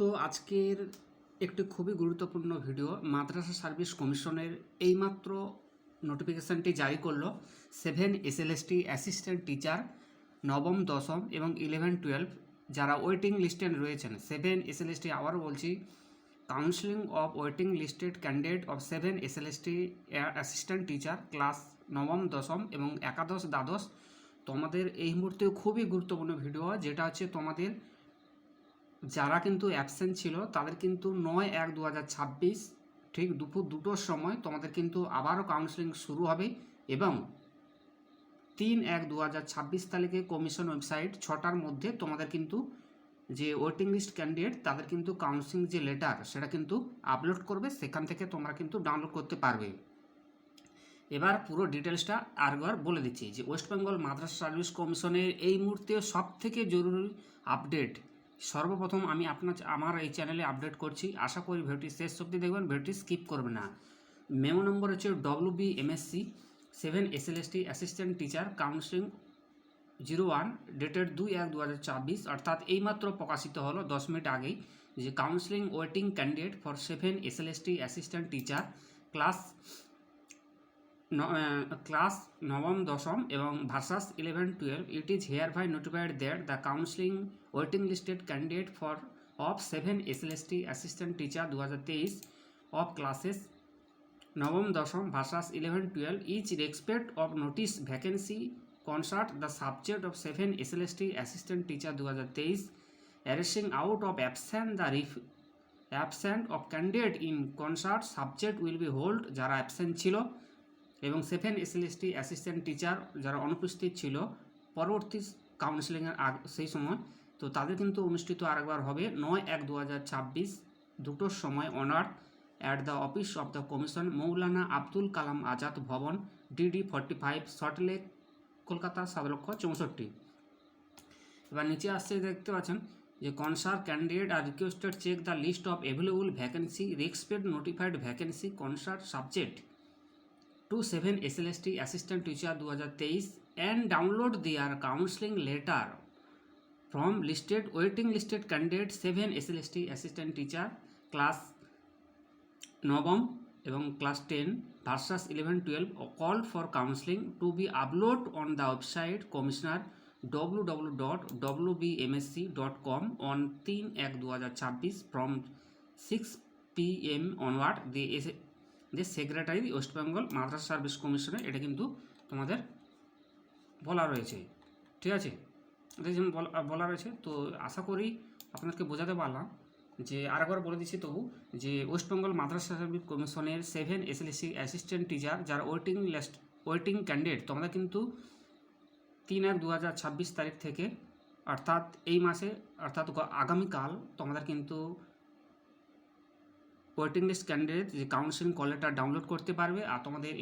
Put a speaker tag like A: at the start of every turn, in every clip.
A: তো আজকের একটি খুবই গুরুত্বপূর্ণ ভিডিও মাদ্রাসা সার্ভিস কমিশনের এইমাত্র নোটিফিকেশানটি জারি করল সেভেন এসএলএসটি অ্যাসিস্ট্যান্ট টিচার নবম, দশম এবং ইলেভেন টুয়েলভ যারা ওয়েটিং লিস্টে রয়েছেন। সেভেন এসএলএসটি আবারও বলছি counselling of waiting listed candidate of seven SLST assistant teacher class নবম, দশম এবং একাদশ, দ্বাদশ। তোমাদের এই মুহূর্তে খুবই গুরুত্বপূর্ণ ভিডিও যেটা হচ্ছে তোমাদের যারা কিন্তু অ্যাবসেন্ট ছিল, তাদের কিন্তু নয় এক দু হাজার ছাব্বিশ, ঠিক দুপুর দুটোর সময় তোমাদের কিন্তু আবারও কাউন্সিলিং শুরু হবে এবং তিন এক দু হাজার ছাব্বিশ তারিখে কমিশন ওয়েবসাইট ছটার মধ্যে তোমাদের কিন্তু যে ওয়েটিং লিস্ট ক্যান্ডিডেট তাদের কিন্তু কাউন্সিলিং যে লেটার সেটা কিন্তু আপলোড করবে, সেখান থেকে তোমরা কিন্তু ডাউনলোড করতে পারবে। এবার পুরো ডিটেলসটা আরেকবার বলে দিচ্ছি যে ওয়েস্ট বেঙ্গল মাদ্রাসা সার্ভিস কমিশনের এই মুহূর্তে সব থেকে জরুরি আপডেট সর্বপ্রথম আমি আপনার আমার এই চ্যানেলে আপডেট করছি। আশা করি ভিডিওটি শেষ অবধি দেখবেন, ভিডিওটি স্কিপ করবে না। মেমো নম্বর হচ্ছে W B MSC seven SLST assistant teacher counselling zero one dated দুই এক দু অর্থাৎ এইমাত্র প্রকাশিত হলো দশ মিনিট আগেই যে counselling waiting candidate for seven SLST assistant teacher class class নবম, দশম এবং versus eleven, twelve it is here by notified that the counselling waiting listed candidate for, of seven SLST assistant teacher দু হাজার তেইশ of classes নবম, দশম, versus eleven, twelve each respect of notice vacancy concerned the subject of seven SLST assistant teacher দু হাজার তেইশ arising out of absent the ref, absent of candidate in concerned subject will be hold যারা absent ছিল। এবং seven SLST assistant teacher যারা অনুপস্থিত ছিল, পরবর্তী কাউন্সিলিংয়ের আগ, সেই সময়। তো তাদের কিন্তু অনুষ্ঠিত আরেকবার হবে নয় এক দু হাজার ছাব্বিশ, দুটোর সময় onward at the office of the commission Maulana Abdul Kalam Azad Bhavan DD forty five Salt Lake Kolkata, সাত লক্ষ চৌষট্টি। এবার নিচে আসছে দেখতে পাচ্ছেন যে concerned candidate are requested check the list of available vacancy respect notified vacancy concerned subject to seven SLST assistant teacher দু হাজার তেইশ and download there counselling letter from listed waiting listed candidate seven SLST assistant teacher class নবম এবং class ten versus eleven twelve call for counselling to be upload on the website commissioner W W dot W B MSC dot com on তিন এক দু হাজার ছাব্বিশ from six P M onward এসে যে secretary West Bengal Madrasah service কমিশনে এটা কিন্তু তোমাদের বলা রয়েছে, ঠিক আছে? এটা যেমন বলা রয়েছে, তো আশা করি আপনাদেরকে বোঝাতে পারলাম যে আরেকবার বলে দিচ্ছি তবু যে ওয়েস্ট বেঙ্গল মাদ্রাসা সার্ভিস কমিশনের সেভেন এসএলসি অ্যাসিস্ট্যান্ট টিচার যারা ওয়েটিং লিস্ট ওয়েটিং ক্যান্ডিডেট তোমাদের কিন্তু তিন এক দু তারিখ থেকে অর্থাৎ এই মাসে, অর্থাৎ আগামীকাল তোমাদের কিন্তু ওয়েটিং লিস্ট ক্যান্ডিডেট যে কাউন্সিলিং কল লেটার ডাউনলোড করতে পারবে। আর তোমাদের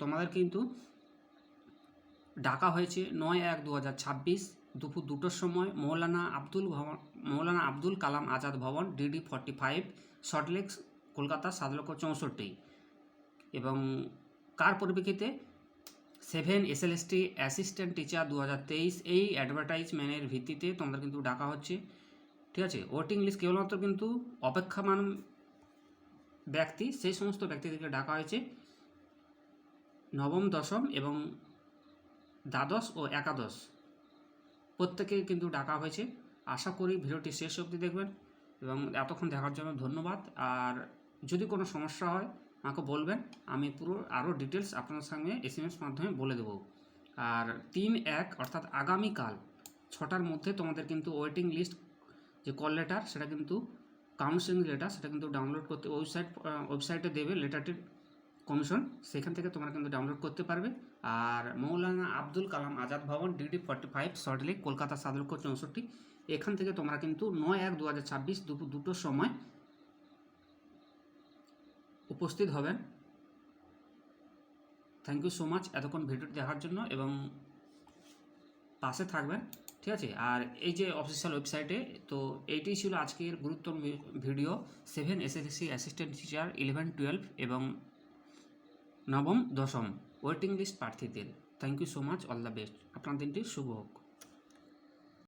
A: তোমাদের কিন্তু ডাকা হয়েছে নয় এক দু হাজার ছাব্বিশ দুপুর দুটোর সময় মৌলানা আব্দুল ভবন, মৌলানা Abdul Kalam Azad Bhavan, DD forty five Salt Lake Kolkata, সাত লক্ষ চৌষট্টি। এবং কার পরিপ্রেক্ষিতে? সেভেন এসএলএসটি অ্যাসিস্ট্যান্ট টিচার দু হাজার তেইশ, এই অ্যাডভার্টাইজমেন্টের ভিত্তিতে তোমাদের কিন্তু ডাকা হচ্ছে। ঠিক আছে? ওয়েটিং লিস্ট কেবলমাত্র কিন্তু অপেক্ষামান ব্যক্তি, সেই সমস্ত ব্যক্তিদেরকে ডাকা হয়েছে। নবম, দশম এবং দ্বাদশ ও একাদশ। প্রত্যেকে কিন্তু ডাকা হয়েছে। আশা করি ভিডিওটি শেষ অবধি দেখবেন এবং এতক্ষণ দেখার জন্য ধন্যবাদ। আর যদি কোনো সমস্যা হয়, আমাকে বলবেন। আমি পুরো আরও ডিটেলস আপনার সঙ্গে এস এম এস মাধ্যমে বলে দেবো। আর তিন এক, অর্থাৎ আগামীকাল ছটার মধ্যে তোমাদের কিন্তু ওয়েটিং লিস্ট যে কল লেটার সেটা কিন্তু কাউন্সিলিং লেটার সেটা কিন্তু ডাউনলোড করতে ওয়েবসাইট ওয়েবসাইটে দেবে লেটারটির কমিশন সেখান থেকে তোমরা কিন্তু ডাউনলোড করতে পারবে। আর মৌলানা Abdul Kalam Azad Bhavan DD forty five Salt Lake Kolkata সাত লক্ষ চৌষট্টি। এখান থেকে তোমরা কিন্তু নয় এক দু হাজার ছাব্বিশ দুপুর দুটোর সময় উপস্থিত হবেন থ্যাংক ইউ সো মাচ এতক্ষণ ভিডিওটি দেখার জন্য এবং পাশে থাকবেন। ঠিক আছে? আর এই যে অফিসিয়াল ওয়েবসাইটে তো এইটাই ছিল আজকের গুরুত্বপূর্ণ video seven SSC assistant teacher eleven twelve এবং নবম, দশম। ওয়েটিং লিস্ট প্রার্থীদের। Thank you so much all the best আপনার দিনটি শুভ হোক।